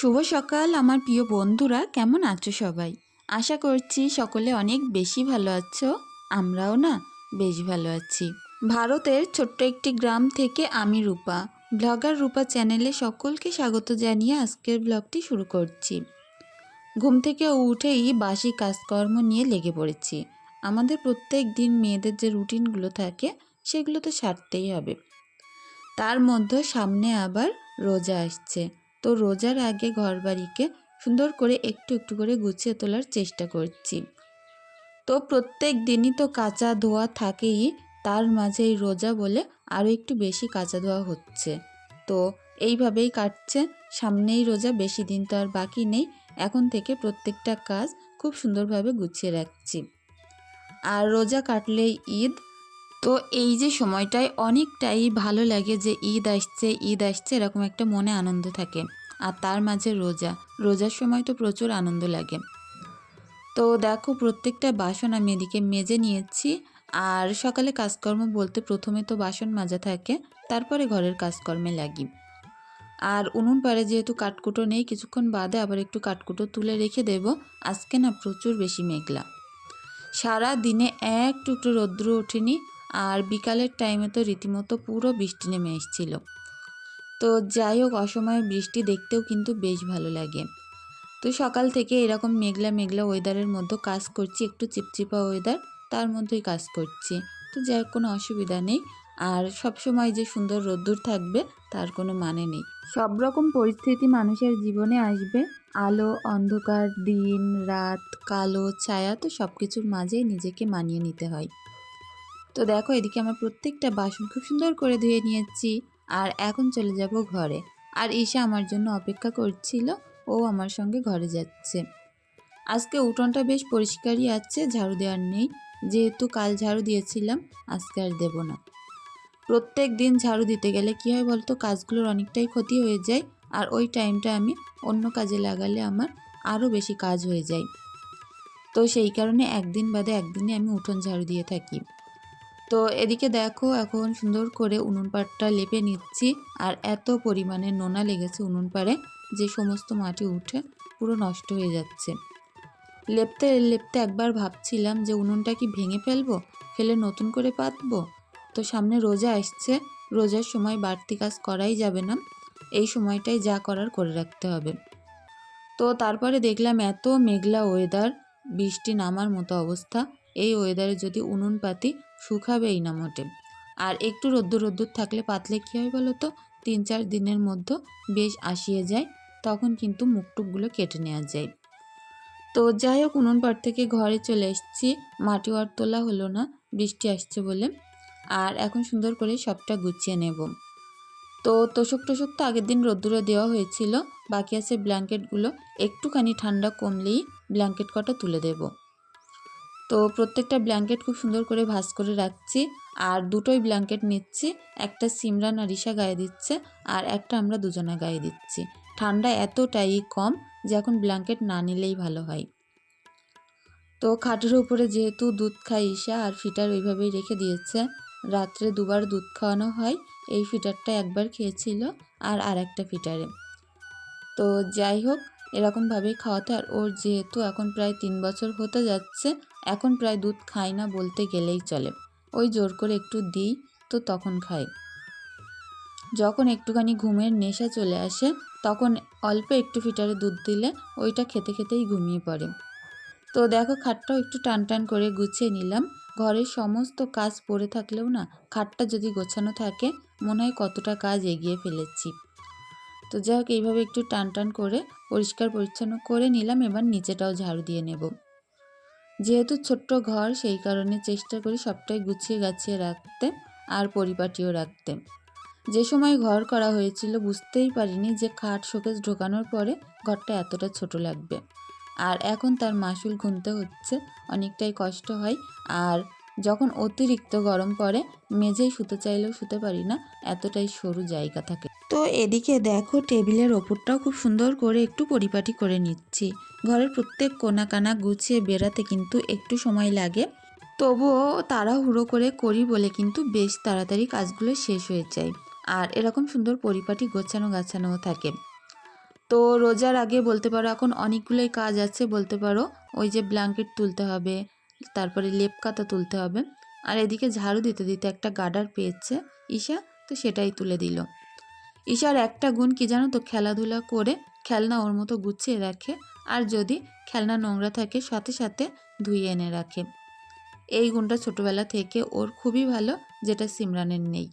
শুভ সকাল, আমার প্রিয় বন্ধুরা। কেমন আছো সবাই? আশা করছি সকলে অনেক বেশি ভালো আছো, আমরাও না বেশ ভালো আছি। ভারতের ছোট্ট একটি গ্রাম থেকে আমি রূপা, ব্লগার রূপা চ্যানেলে সকলকে স্বাগত জানিয়ে আজকের ব্লগটি শুরু করছি। ঘুম থেকে উঠেই বাসি কাজকর্ম নিয়ে লেগে পড়েছি। আমাদের প্রত্যেক দিন মেয়েদের যে রুটিনগুলো থাকে, সেগুলো তো সারতেই হবে। তার মধ্যে সামনে আবার রোজা আসছে। তো রোজার আগে ঘরবাড়িকে সুন্দর করে একটু একটু করে গুছিয়ে তোলার চেষ্টা করছি। তো প্রত্যেক দিনই তো কাঁচা ধোয়া থাকেই, তার মাঝে এই রোজা বলে আরও একটু বেশি কাঁচা ধোয়া হচ্ছে। তো এইভাবেই কাটছে, সামনেই রোজা, বেশি দিন তো আর বাকি নেই, এখন থেকে প্রত্যেকটা কাজ খুব সুন্দরভাবে গুছিয়ে রাখছি। আর রোজা কাটলেই ঈদ তো এই যে সময়টায় অনেকটাই ভালো লাগে যে ঈদ আসছে ঈদ আসছে এরকম একটা মনে আনন্দ থাকে। আর তার মাঝে রোজা। রোজার সময় তো প্রচুর আনন্দ লাগে। তো দেখো প্রত্যেকটা বাসন আমি এদিকে মেজে নিয়েছি। আর সকালে কাজকর্ম বলতে প্রথমে তো বাসন মাজা থাকে, তারপরে ঘরের কাজকর্মে লাগি। আর উনুন পাড়ে যেহেতু কাঠকুটো নেই, কিছুক্ষণ বাদে আবার একটু কাঠকুটো তুলে রেখে দেব। আজকে না প্রচুর বেশি মেঘলা। সারা দিনে এক টুকরো রৌদ্র ওঠেনি। আর বিকালের টাইমে তো রীতিমতো পুরো বৃষ্টি নেমে এসেছিল। তো যাই হোক, অসময়ে বৃষ্টি দেখতেও কিন্তু বেশ ভালো লাগে। তো সকাল থেকে এরকম মেঘলা মেঘলা ওয়েদারের মধ্যে কাজ করছি, একটু চিপচিপা ওয়েদার তার মধ্যেই কাজ করছি। তো যাই হোক, কোনো অসুবিধা নেই। আর সবসময় যে সুন্দর রোদ্দুর থাকবে, তার কোনো মানে নেই। সব রকম পরিস্থিতি মানুষের জীবনে আসবে। আলো, অন্ধকার, দিন, রাত, কালো, ছায়া, তো সব কিছুর মাঝেই নিজেকে মানিয়ে নিতে হয়। তো দেখো, এদিকে আমার প্রত্যেকটা বাসন খুব সুন্দর করে ধুয়ে নিয়েছি আর এখন চলে যাব ঘরে। আর ঈশা আমার জন্য অপেক্ষা করছিল, ও আমার সঙ্গে ঘরে যাচ্ছে। আজকে উঠোনটা বেশ পরিষ্কারই আছে, ঝাড়ু দেওয়ার নেই। যেহেতু কাল ঝাড়ু দিয়েছিলাম, আজকে আর দেবো না। প্রত্যেক দিন ঝাড়ু দিতে গেলে কী হয় বলতো, কাজগুলোর অনেকটাই ক্ষতি হয়ে যায় আর ওই টাইমটা আমি অন্য কাজে লাগালে আমার আরও বেশি কাজ হয়ে যায়। তো সেই কারণে একদিন বাদে একদিনে আমি উঠোন ঝাড়ু দিয়ে থাকি। তো এদিকে দেখো এখন সুন্দর করে উনুন পাড়টা লেপে নিচ্ছি। আর এত পরিমাণে নোনা লেগেছে উনুন পাড়ে যে সমস্ত মাটি উঠে পুরো নষ্ট হয়ে যাচ্ছে। লেপতে লেপতে একবার ভাবছিলাম যে উনুনটা কি ভেঙে ফেলব? ফেলে নতুন করে পাতবো? তো সামনে রোজা আসছে, রোজার সময় বাড়তি কাজ করাই যাবে না। এই সময়টাই যা করার করে রাখতে হবে। তো তারপরে দেখলাম এত মেঘলা ওয়েদার বৃষ্টি নামার মতো অবস্থা। এই ওয়েদারে যদি উনুন পাতি শুকাবেই না মোটে। আর একটু রোদ্দুর রোদ্দুর থাকলে পাতলে কী হয় বলো তো? তিন চার দিনের মধ্যে বেশ আসিয়ে যায়, তখন কিন্তু মুখটুকগুলো কেটে নেওয়া যায়। তো যাই হোক, উনুন পাড় থেকে ঘরে চলে এসেছি। মাটি আর তোলা হলো না, বৃষ্টি আসছে বলে। আর এখন সুন্দর করে সবটা গুছিয়ে নেব। তো তোষক টোষক তো আগের দিন রোদ্দুরে দেওয়া হয়েছিল, বাকি আছে ব্ল্যাঙ্কেটগুলো। একটুখানি ঠান্ডা কমলেই ব্ল্যাঙ্কেট কটা তুলে দেব। তো প্রত্যেকটা ব্ল্যাঙ্কেট খুব সুন্দর করে ভাঁজ করে রাখছি। আর দুটোই ব্ল্যাঙ্কেট নিচ্ছি, একটা সিমরান আর রিসা গায়ে দিচ্ছে, আর একটা আমরা দুজনে গায়ে দিচ্ছি। ঠান্ডা এতটাই কম যে এখন ব্ল্যাঙ্কেট না নিলেই ভালো হয়। তো খাটের উপরে যেহেতু দুধ খায় ঈশা, আর ফিটার ওইভাবেই রেখে দিয়েছে, রাত্রে দুবার দুধ খাওয়ানো হয়, এই ফিটারটা একবার খেয়েছিল, আর আর একটা ফিটারে। তো যাই হোক, এরকমভাবেই খাওয়াতে আর ওর যেহেতু এখন প্রায় তিন বছর হতে যাচ্ছে এখন প্রায় দুধ খায় না বলতে গেলেই চলে। ওই জোর করে একটু দিই, তো তখন খায়। যখন একটুখানি ঘুমের নেশা চলে আসে, তখন অল্প একটু ফিটারে দুধ দিলে ওইটা খেতে খেতেই ঘুমিয়ে পড়ে। তো দেখো খাটটাও একটু টান টান করে গুছিয়ে নিলাম। ঘরের সমস্ত কাজ পড়ে থাকলেও না, খাটটা যদি গোছানো থাকে, মনে হয় কতটা কাজ এগিয়ে ফেলেছি। তো যাই হোক, এইভাবে একটু টান টান করে পরিষ্কার পরিচ্ছন্ন করে নিলাম, এবার নিচেটাও ঝাড়ু দিয়ে নেব। যেহেতু ছোট্ট ঘর, সেই কারণে চেষ্টা করি সবটাই গুছিয়ে গাছিয়ে রাখতে আর পরিপাটিও রাখতে। যে সময় ঘর করা হয়েছিল বুঝতেই পারিনি যে খাট শোকেস ঢোকানোর পরে ঘরটা এতটা ছোট লাগবে। আর এখন তার মাসুল গুনতে হচ্ছে, অনেকটাই কষ্ট হয়। আর যখন অতিরিক্ত গরম পড়ে মেঝেই শুতে চাইলেও শুতে পারি না, এতটাই সরু জায়গা থাকে। তো এদিকে দেখো টেবিলের ওপরটাও খুব সুন্দর করে একটু পরিপাটি করে নিচ্ছি। ঘরের প্রত্যেক কোনা কানা গুছিয়ে বেরাতে কিন্তু একটু সময় লাগে। তবুও তাড়াহুড়ো করে করি বলে কিন্তু বেশ তাড়াতাড়ি কাজগুলো শেষ হয়ে যায়। আর এরকম সুন্দর পরিপাটি গোছানো গাছানোও থাকে। তো রোজার আগে বলতে পারো এখন অনেকগুলোই কাজ আছে বলতে পারো। ওই যে ব্ল্যাঙ্কেট তুলতে হবে, তারপরে লেপ কাতা তুলতে হবে। আর এদিকে ঝাড়ু দিতে দিতে একটা গার্ডার পেয়েছে ঈশা, তো সেটাই তুলে দিল। ঈশার একটা গুণ কি জানো তো? খেলাধুলা করে খেলনা ওর মতো গুছিয়ে রাখে। আর যদি খেলনা নোংরা থাকে, সাথে সাথে ধুয়ে এনে রাখে। এই গুণটা ছোটবেলা থেকে ওর খুবই ভালো, যেটা সিমরানের নেই।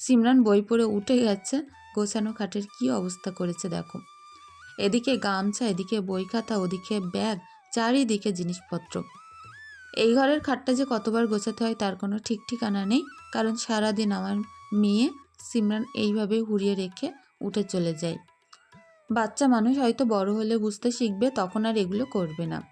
সিমরান বই পড়ে উঠে গেছে, গোছানো খাটের কি অবস্থা করেছে দেখো। এদিকে গামছা, এদিকে বই খাতা, ওদিকে ব্যাগ, চারিদিকে জিনিসপত্র। এই ঘরের খাটটা যে কতবার গোছাতে হয় তার কোনো ঠিক ঠিকানা নেই, কারণ সারাদিন আমার মেয়ে সিমরান এইভাবে হুড়িয়ে রেখে উঠে চলে যায়। বাচ্চা মানুষ হয়তো বড় হলে বুঝতে শিখবে, তখন আর এগুলো করবে না।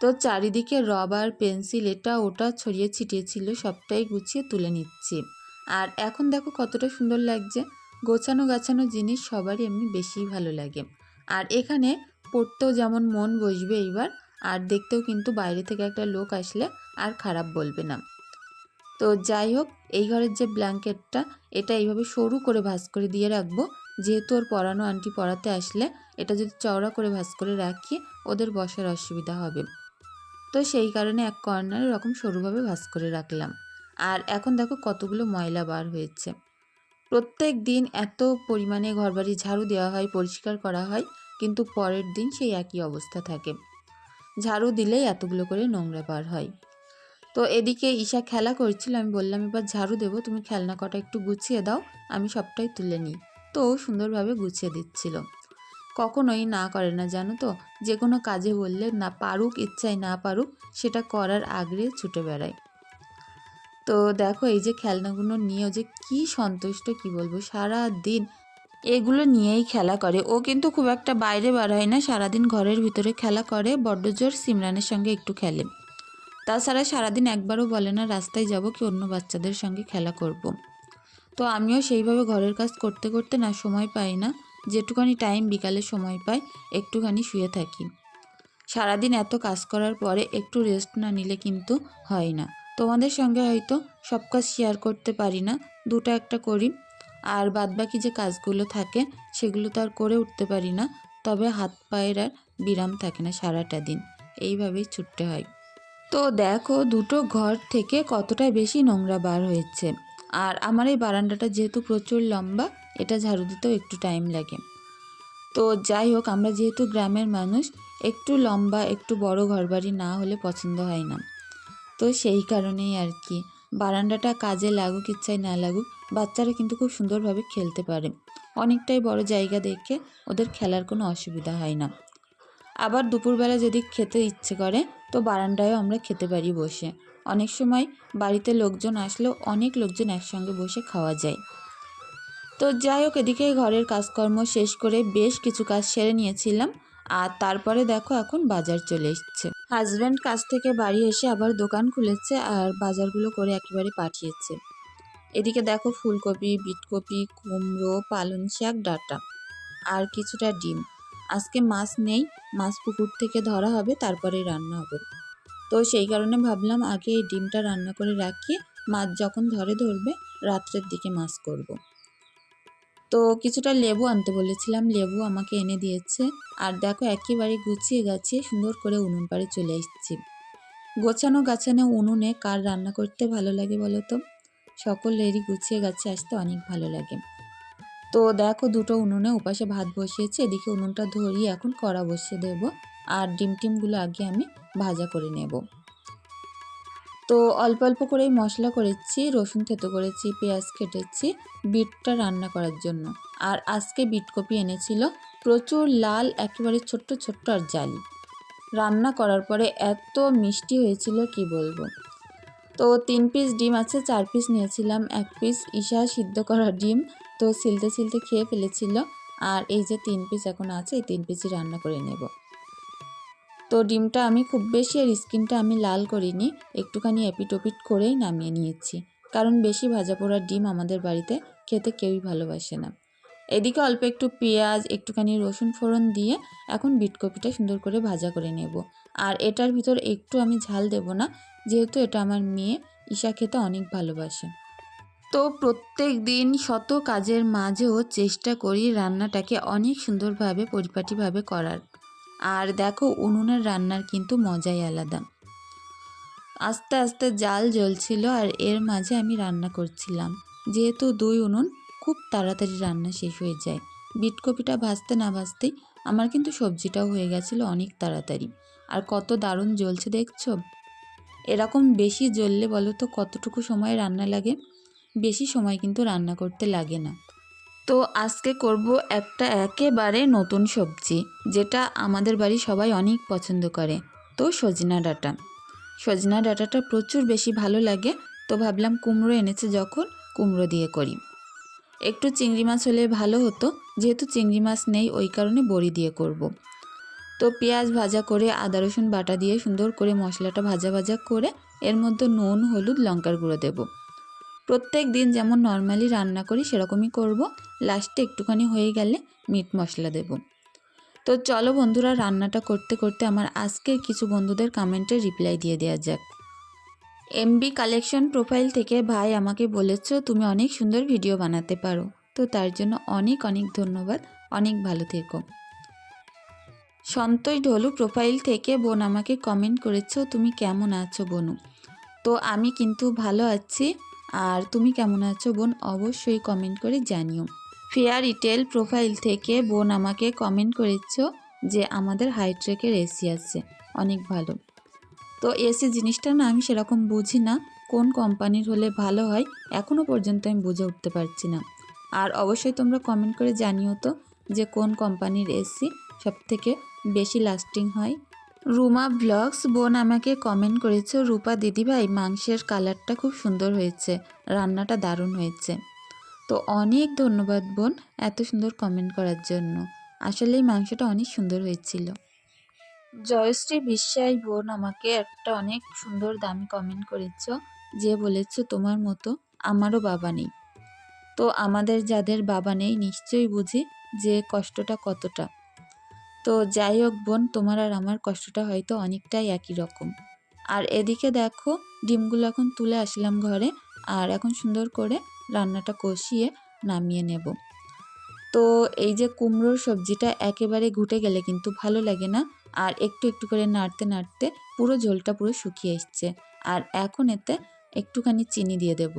তো চারিদিকে রবার, পেন্সিল, এটা, ওটা ছড়িয়ে ছিটিয়ে ছিল, সবটাই গুছিয়ে তুলে নিচ্ছি। আর এখন দেখো কতটা সুন্দর লাগছে। গোছানো গাছানো জিনিস সবারই এমনি বেশিই ভালো লাগে। আর এখানে পড়তেও যেমন মন বসবে এইবার, আর দেখতেও কিন্তু বাইরে থেকে একটা লোক আসলে আর খারাপ বলবে না। তো যাই হোক, এই ঘরের যে ব্ল্যাঙ্কেটটা, এটা এইভাবে সরু করে ভাঁজ করে দিয়ে রাখব। যেহেতু ওর পরানো আন্টি পড়াতে আসলে এটা যদি চওড়া করে ভাঁজ করে রাখি, ওদের বসার অসুবিধা হবে। তো সেই কারণে এক কর্নার এরকম সরুভাবে ভাঁজ করে রাখলাম। আর এখন দেখো কতগুলো ময়লা বার হয়েছে। প্রত্যেক দিন এত পরিমাণে ঘরবাড়ি ঝাড়ু দেওয়া হয়, পরিষ্কার করা হয়, কিন্তু পরের দিন সেই একই অবস্থা থাকে। ঝাড়ু দিলেই এতগুলো করে নোংরা বার হয়। তো এদিকে ঈশা খেলা করছিল, আমি বললাম, এবার ঝাড়ু দেবো, তুমি খেলনা কটা একটু গুছিয়ে দাও, আমি সবটাই তুলে নিই। তো সুন্দরভাবে গুছিয়ে দিচ্ছিল। কখনোই না করে না, জানো তো? যে কোনো কাজে বললে না পারুক, ইচ্ছায় না পারুক, সেটা করার আগ্রহে ছুটে বেড়ায়। তো দেখো এই যে খেলনাগুলো নিয়েও যে কি সন্তুষ্ট, কি বলব? সারা দিন এগুলো নিয়েই খেলা করে। ও কিন্তু খুব একটা বাইরে বার হয় না, সারাদিন ঘরের ভিতরে খেলা করে, বড্ড জোর সিমরানের সঙ্গে একটু খেলে। তাছাড়া সারাদিন একবারও বলে না, রাস্তায় যাব কি অন্য বাচ্চাদের সঙ্গে খেলা করব। তো আমিও সেইভাবে ঘরের কাজ করতে করতে না সময় পাই না। যেটুখানি টাইম বিকালে সময় পাই, একটুখানি শুয়ে থাকি। সারাদিন এত কাজ করার পরে একটু রেস্ট না নিলে কিন্তু হয় না। তোমাদের সঙ্গে হয়তো সব কাজ শেয়ার করতে পারি না, দুটো একটা করি। আর বাদবাকি যে কাজগুলো থাকে, সেগুলো তো আর করে উঠতে পারি না। তবে হাত পায়ের আর বিরাম থাকে না সারাটা দিন। এইভাবেই ছুটতে হয়। তো দেখো দুটো ঘর থেকে কতটা বেশি নোংরা বার হয়েছে। আর আমার এই বারান্দাটা যেহেতু প্রচুর লম্বা, এটা ঝাড়ু দিতেও একটু টাইম লাগে। তো যাই হোক, আমরা যেহেতু গ্রামের মানুষ, একটু লম্বা, একটু বড় ঘরবাড়ি না হলে পছন্দ হয় না। তো সেই কারণেই আর কি। বারান্দাটা কাজে লাগুক, ইচ্ছায় না লাগুক, বাচ্চারা কিন্তু খুব সুন্দরভাবে খেলতে পারে। অনেকটাই বড় জায়গা দেখে ওদের খেলার কোনো অসুবিধা হয় না। আবার দুপুরবেলা যদি খেতে ইচ্ছে করে, তো বারান্দায়ও আমরা খেতে পারি বসে। অনেক সময় বাড়িতে লোকজন আসলেও অনেক লোকজন একসঙ্গে বসে খাওয়া যায়। তো যাই হোক, এদিকে ঘরের কাজকর্ম শেষ করে বেশ কিছু কাজ সেরে নিয়েছিলাম। আর তারপরে দেখো এখন বাজার চলে এসছে। হাজব্যান্ড কাজ থেকে বাড়ি এসে আবার দোকান খুলেছে আর বাজারগুলো করে একেবারে পাঠিয়েছে। এদিকে দেখো ফুলকপি, বিটকপি, কুমড়ো, পালং শাক, ডাটা আর কিছুটা ডিম। আজকে মাছ নেই, মাছ পুকুর থেকে ধরা হবে তারপরেই রান্না হবে। তো সেই কারণে ভাবলাম আগে এই ডিমটা রান্না করে রাখি। মাছ যখন ধরে ধরবে, রাত্রের দিকে মাছ করব। তো কিছুটা লেবু আনতে বলেছিলাম, লেবু আমাকে এনে দিয়েছে। আর দেখো একেবারে গুছিয়ে গাছিয়ে সুন্দর করে উনুন পাড়ে চলে এসেছি। গোছানো গাছানো উনুনে কার রান্না করতে ভালো লাগে বলো তো? সকলেরই গুছিয়ে গাছে আসতে অনেক ভালো লাগে। তো দেখো দুটো উনুনে ওপাশে ভাত বসিয়েছে, এদিকে উনুনটা ধরিয়ে এখন কড়া বসিয়ে দেব। আর ডিম টিমগুলো আগে আমি ভাজা করে নেব। তো অল্প অল্প করে মশলা করেছি, রসুন থেতো করেছি, পেঁয়াজ কেটেছি, বিটটা রান্না করার জন্য। আর আজকে বিটকপি এনেছিল প্রচুর লাল, একেবারে ছোট্ট ছোট্ট আর জালি। রান্না করার পরে এত মিষ্টি হয়েছিল, কি বলব। তো তিন পিস ডিম আছে, চার পিস নিয়েছিলাম। এক পিস ঈশা সিদ্ধ করা ডিম, তো সিলতে সিলতে খেয়ে ফেলেছিল। আর এই যে তিন পিস এখন আছে, এই তিন পিসই রান্না করে নেব। তো ডিমটা আমি খুব বেশি আর স্কিনটা আমি লাল করিনি, একটুখানি এপিটোপিট করেই নামিয়ে নিয়েছি। কারণ বেশি ভাজা পোড়া ডিম আমাদের বাড়িতে খেতে কেউই ভালোবাসে না। এদিকে অল্প একটু পেঁয়াজ, একটুখানি রসুন ফোড়ন দিয়ে এখন বিটকপিটা সুন্দর করে ভাজা করে নেব। আর এটার ভিতর একটু আমি ঝাল দেব না, যেহেতু এটা আমার মেয়ে, ঈশা খেতে অনেক ভালোবাসে। তো প্রত্যেক দিন শত কাজের মাঝেও চেষ্টা করি রান্নাটাকে অনেক সুন্দরভাবে, পরিপাটিভাবে করার। আর দেখো উনুনের রান্নার কিন্তু মজাই আলাদা। আস্তে আস্তে জাল জ্বলছিল আর এর মাঝে আমি রান্না করছিলাম। যেহেতু দুই উনুন, খুব তাড়াতাড়ি রান্না শেষ হয়ে যায়। বিটকপিটা ভাজতে না ভাজতেই আমার কিন্তু সবজিটাও হয়ে গেছিল অনেক তাড়াতাড়ি। আর কত দারুণ জ্বলছে দেখছ? এরকম বেশি জ্বললে বলো তো কতটুকু সময় রান্না লাগে? বেশি সময় কিন্তু রান্না করতে লাগে না। তো আজকে করব একটা একেবারে নতুন সবজি, যেটা আমাদের বাড়ি সবাই অনেক পছন্দ করে, তো সজনা ডাঁটা। সজনা ডাঁটাটা প্রচুর বেশি ভালো লাগে, তো ভাবলাম কুমড়ো এনেছে যখন, কুমড়ো দিয়ে করি। একটু চিংড়ি মাছ হলে ভালো হতো, যেহেতু চিংড়ি মাছ নেই, ওই কারণে বড়ি দিয়ে করব। তো পেঁয়াজ ভাজা করে আদা, রসুন বাটা দিয়ে সুন্দর করে মশলাটা ভাজা ভাজা করে, এর মধ্যে নুন, হলুদ, লঙ্কার গুঁড়ো দেব। প্রত্যেক দিন যেমন নর্মালি রান্না করি, সেরকমই করব। লাস্টে একটুখানি হয়ে গেলে মিট মশলা দেব। তো চলো বন্ধুরা, রান্নাটা করতে করতে আমার আজকের কিছু বন্ধুদের কমেন্টে রিপ্লাই দিয়ে দেওয়া যাক। এমবি কালেকশন প্রোফাইল থেকে ভাই আমাকে বলেছ, তুমি অনেক সুন্দর ভিডিও বানাতে পারো। তো তার জন্য অনেক অনেক ধন্যবাদ। অনেক ভালো থেকো। সন্তোষ ঢোলু প্রোফাইল থেকে বোন আমাকে কমেন্ট করেছ, তুমি কেমন আছো বনু? তো আমি কিন্তু ভালো আছি। আর তুমি কেমন আছো বোন? অবশ্যই কমেন্ট করে জানিও। ফেয়ার রিটেল প্রোফাইল থেকে বোন আমাকে কমেন্ট করেছ যে আমাদের হাইট্রেকের এসি আছে। অনেক ভালো। তো এসি জিনিসটা না আমি সেরকম বুঝি না। কোন কোম্পানির হলে ভালো হয় এখনও পর্যন্ত আমি বুঝে উঠতে পারছি না। আর অবশ্যই তোমরা কমেন্ট করে জানিও তো যে কোন কোম্পানির এসি সব থেকে বেশি লাস্টিং হয়। রুমা ব্লগস বোন আমাকে কমেন্ট করেছে, রূপা দিদিভাই মাংসের কালারটা খুব সুন্দর হয়েছে, রান্নাটা দারুণ হয়েছে। তো অনেক ধন্যবাদ বোন এত সুন্দর কমেন্ট করার জন্য। আসলেই মাংসটা অনেক সুন্দর হয়েছিল। জয়শ্রী বিশ্বাস বোন আমাকে একটা অনেক সুন্দর দামি কমেন্ট করেছ, যে বলেছ, তোমার মতো আমারও বাবা নেই। তো আমাদের যাদের বাবা নেই, নিশ্চয়ই বুঝি যে কষ্টটা কতটা। তো যাই হোক বোন, তোমার আর আমার কষ্টটা হয়তো অনেকটাই একই রকম। আর এদিকে দেখো, ডিমগুলো এখন তুলে আসলাম ঘরে, আর এখন সুন্দর করে রান্নাটা কষিয়ে নামিয়ে নেব। তো এই যে কুমড়োর সবজিটা একেবারে ঘুটে গেলে কিন্তু ভালো লাগে না, আর একটু একটু করে নাড়তে নাড়তে পুরো ঝোলটা পুরো শুকিয়ে এসছে। আর এখন এতে একটুখানি চিনি দিয়ে দেব,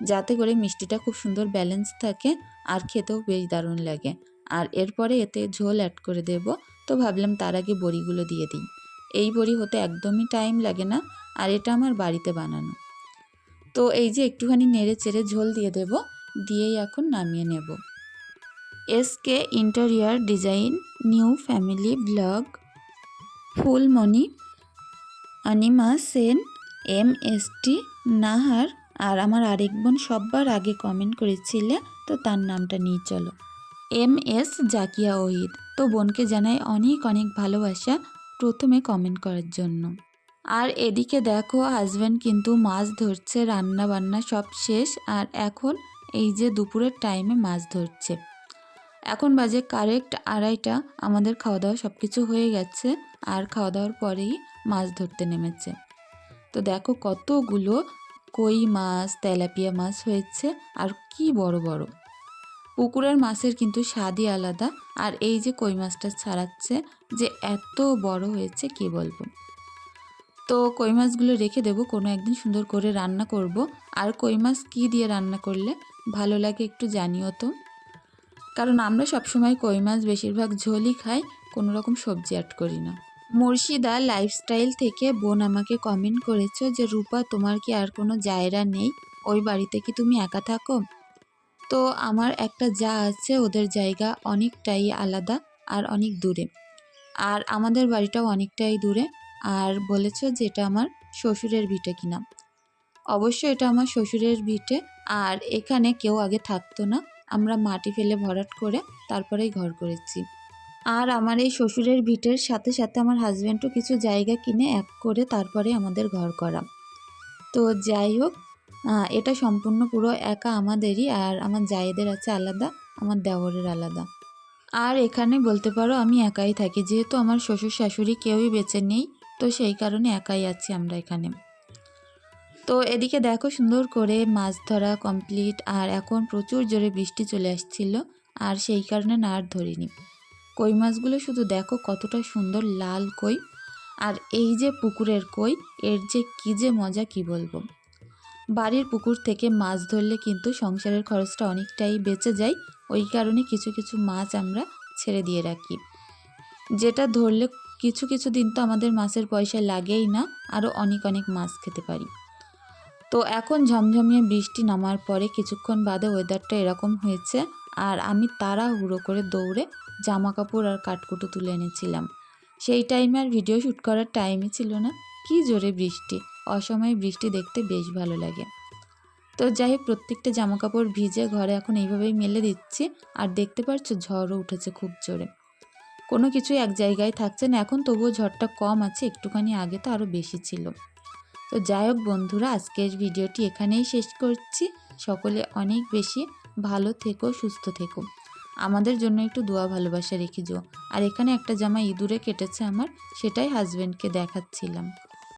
যাতে করে মিষ্টিটা খুব সুন্দর ব্যালেন্স থাকে, আর খেতেও বেশ দারুণ লাগে। আর এরপরে এতে ঝোল অ্যাড করে দেব। তো ভাবলাম তার আগে বড়িগুলো দিয়ে দিই। এই বড়ি হতে একদমই টাইম লাগে না, আর এটা আমার বাড়িতে বানানো। তো এই যে একটুখানি নেড়ে চেড়ে ঝোল দিয়ে দেব, দিয়েই এখন নামিয়ে নেব। SK interior design new family blog Phulmoni Anima Sen M S T Nahar আর আমার আরেক বোন সববার আগে কমেন্ট করেছিলে, তো তার নামটা নিয়ে চলো। M S Zakia Wahid. তো বোনকে জানাই অনেক অনেক ভালোবাসা প্রথমে কমেন্ট করার জন্য। আর এদিকে দেখো হাজব্যান্ড কিন্তু মাছ ধরছে রান্না বান্না সব শেষ। আর এখন এই যে দুপুরের টাইমে মাছ ধরছে। এখন বাজে কারেক্ট আড়াইটা। আমাদের খাওয়া দাওয়া সব কিছু হয়ে গেছে। আর খাওয়া দাওয়ার পরেই মাছ ধরতে নেমেছে। তো দেখো কতগুলো কই মাছ, তেলাপিয়া মাছ হয়েছে। আর কি বড় বড়। পুকুরের মাছের কিন্তু স্বাদই আলাদা। আর এই যে কই মাছটা ছাড়াচ্ছে যে এত বড় হয়েছে কি বলব? তো কই মাছগুলো রেখে দেবো, কোনো একদিন সুন্দর করে রান্না করব। আর কই মাছ কী দিয়ে রান্না করলে ভালো লাগে একটু জানিও তো। কারণ আমরা সবসময় কই মাছ বেশিরভাগ ঝোলই খাই, কোনো রকম সবজি অ্যাড করি না। মুর্শিদা লাইফস্টাইল থেকে বোন আমাকে কমেন্ট করেছ যে, রূপা, তোমার কি আর কোনো জায়গা নেই? ওই বাড়িতে কি তুমি একা থাকো? তো আমার একটা যা আছে ওদের জায়গা অনেকটাই আলাদা আর অনেক দূরে। আর আমাদের বাড়িটাও অনেকটাই দূরে। আর বলেছে যে এটা আমার শ্বশুরের ভিটে কিনা। অবশ্য এটা আমার শ্বশুরের ভিটে আর এখানে কেউ আগে থাকতো না। আমরা মাটি ফেলে ভরাট করে তারপরেই ঘর করেছি। আর আমার এই শ্বশুরের ভিটের সাথে সাথে আমার হাজব্যান্ডও কিছু জায়গা কিনে এক করে তারপরে আমাদের ঘর করা। তো যাই হোক এটা সম্পূর্ণ পুরো একা আমাদেরই আর আমার জায়েদের আছে আলাদা, আমার দেওরের আলাদা। আর এখানে বলতে পারো আমি একাই থাকি, যেহেতু আমার শ্বশুর শাশুড়ি কেউই বেঁচে নেই, তো সেই কারণে একাই আছি আমরা এখানে। তো এদিকে দেখো সুন্দর করে মাছ ধরা কমপ্লিট আর এখন প্রচুর জোরে বৃষ্টি চলে আসছিল, আর সেই কারণে না আর ধরিনি। কই মাছগুলো শুধু দেখো কতটা সুন্দর লাল কই, আর এই যে পুকুরের কই, এর যে কী যে মজা কি বলব। বাড়ির পুকুর থেকে মাছ ধরলে কিন্তু সংসারের খরচটা অনেকটাই বেঁচে যায়। ওই কারণে কিছু কিছু মাছ আমরা ছেড়ে দিয়ে রাখি। যেটা ধরলে কিছু কিছু দিন তো আমাদের মাছের পয়সা লাগেই না, আরও অনেক অনেক মাছ খেতে পারি। তো এখন ঝমঝমিয়ে বৃষ্টি নামার পরে কিছুক্ষণ বাদে ওয়েদারটা এরকম হয়েছে আর আমি তাড়াহুড়ো করে দৌড়ে জামা কাপড় আর কাঠকুটো তুলে এনেছিলাম। সেই টাইমে আর ভিডিও শ্যুট করার টাইমই ছিল না। কি জোরে বৃষ্টি। অসময়ে বৃষ্টি দেখতে বেশ ভালো লাগে। তো যাই হোক প্রত্যেকটা জামা কাপড় ভিজে ঘরে এখন এইভাবেই মেলে দিচ্ছি। আর দেখতে পাচ্ছ ঝড়ও উঠেছে খুব জোরে। কোনো কিছুই এক জায়গায় থাকছে না। এখন তবুও ঝড়টা কম আছে, একটুখানি আগে তো আরও বেশি ছিল। তো যাই হোক বন্ধুরা, আজকের ভিডিওটি এখানেই শেষ করছি। সকলে অনেক বেশি ভালো থেকো, সুস্থ থেকো। আমাদের জন্য একটু দোয়া ভালোবাসা রেখে আর এখানে একটা জামা ইঁদুরে কেটেছে আমার, সেটাই হাজব্যান্ডকে দেখাচ্ছিলাম।